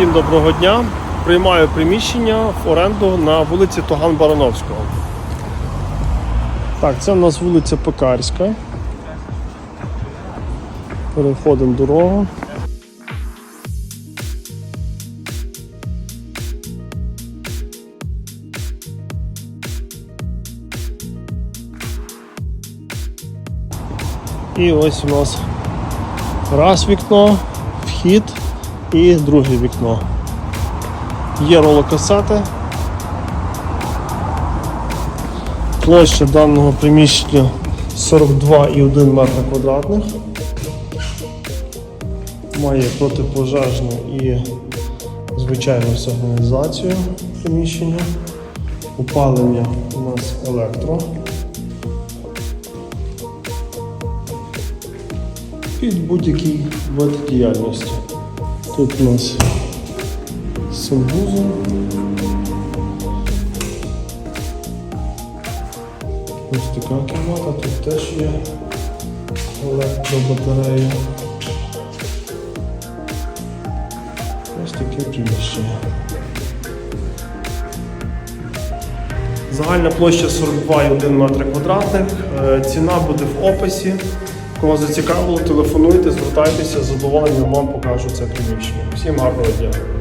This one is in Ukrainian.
Всім доброго дня. Приймаю приміщення в оренду на вулиці Тоган Барановського. Так, це у нас вулиця Пекарська. Переходимо дорогу. І ось у нас раз вікно, вхід і друге вікно. Є ролокасети. Площа даного приміщення 42,1 метра квадратних. Має протипожежну і звичайну сигналізацію приміщення. Опалення у нас електро. Під будь-який вид діяльності. Тут у нас санвузол. Ось така кімната, тут теж є електробатарея. Ось таке приміщення. Загальна площа 42,1 метра квадратних. Е, Ціна буде в описі. Кого зацікавило, телефонуйте, звертайтеся, з задоволенням вам покажу це приміщення. Всім гарного дня!